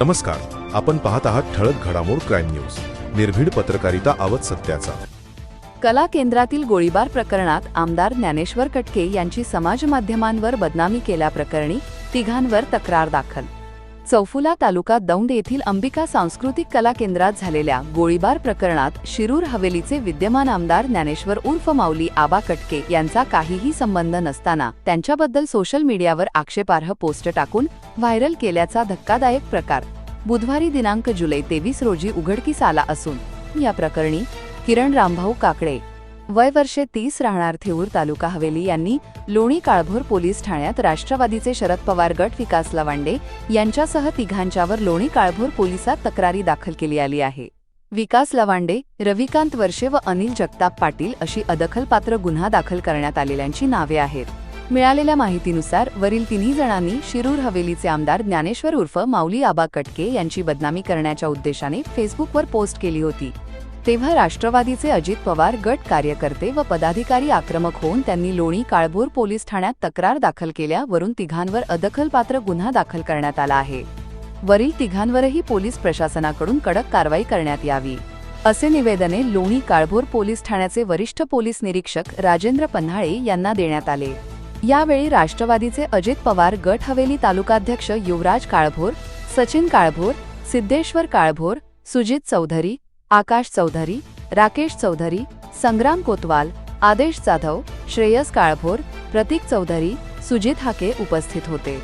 नमस्कार. आपण पाहत आहात ठळक घडामोड क्राईम न्यूज. निर्भीड पत्रकारिता आवत सत्याचा. कला केंद्रातील गोळीबार प्रकरणात आमदार ज्ञानेश्वर कटके यांची समाज माध्यमांवर बदनामी केल्याप्रकरणी तिघांवर तक्रार दाखल. चौफुला तालुका दौंड येथील अंबिका सांस्कृतिक कला केंद्रात झालेल्या गोळीबार प्रकरणात शिरूर हवेलीचे विद्यमान आमदार ज्ञानेश्वर उर्फ माऊली आबा कटके यांचा काहीही संबंध नसताना त्यांच्याबद्दल सोशल मीडियावर आक्षेपार्ह पोस्ट टाकून व्हायरल केल्याचा धक्कादायक प्रकार. बुधवारी दिनांक जुलै तेवीस रोजी उघडकीस आला असून या प्रकरणी किरण रामभाऊ काकडे वय वर्षे तीस राहणार थेऊर तालुका हवेली यांनी लोणी काळभोर पोलीस ठाण्यात राष्ट्रवादीचे शरद पवार गट विकास लवांडे यांच्यासह तिघांच्यावर लोणी काळभोर पोलिसात तक्रारी दाखल केली आली आहे. विकास लवांडे रविकांत वर्षे व अनिल जगताप पाटील अशी अदखलपात्र गुन्हा दाखल करण्यात आलेल्यांची नावे आहेत. मिळालेल्या माहितीनुसार वरील तिन्ही जणांनी शिरूर हवेलीचे आमदार ज्ञानेश्वर उर्फ माऊली आबा कटके यांची बदनामी करण्याच्या उद्देशाने फेसबुकवर पोस्ट केली होती. तेव्हा राष्ट्रवादीचे अजित पवार गट कार्यकर्ते व पदाधिकारी आक्रमक होऊन त्यांनी लोणी काळभोर पोलीस ठाण्यात तक्रार दाखल केल्यावरून तिघांवर अदखलपात्र गुन्हा दाखल करण्यात आला आहे. वरील तिघांवरही पोलीस प्रशासनाकडून कडक कारवाई करण्यात यावी. असे निवेदने लोणी काळभोर पोलीस ठाण्याचे वरिष्ठ पोलीस निरीक्षक राजेंद्र पन्हाळे यांना देण्यात आले. यावेळी राष्ट्रवादीचे अजित पवार गट हवेली तालुकाध्यक्ष युवराज काळभोर सचिन काळभोर सिद्धेश्वर काळभोर सुजित चौधरी आकाश चौधरी राकेश चौधरी संग्राम कोतवाल आदेश जाधव श्रेयस काळभोर प्रतीक चौधरी सुजित हाके उपस्थित होते.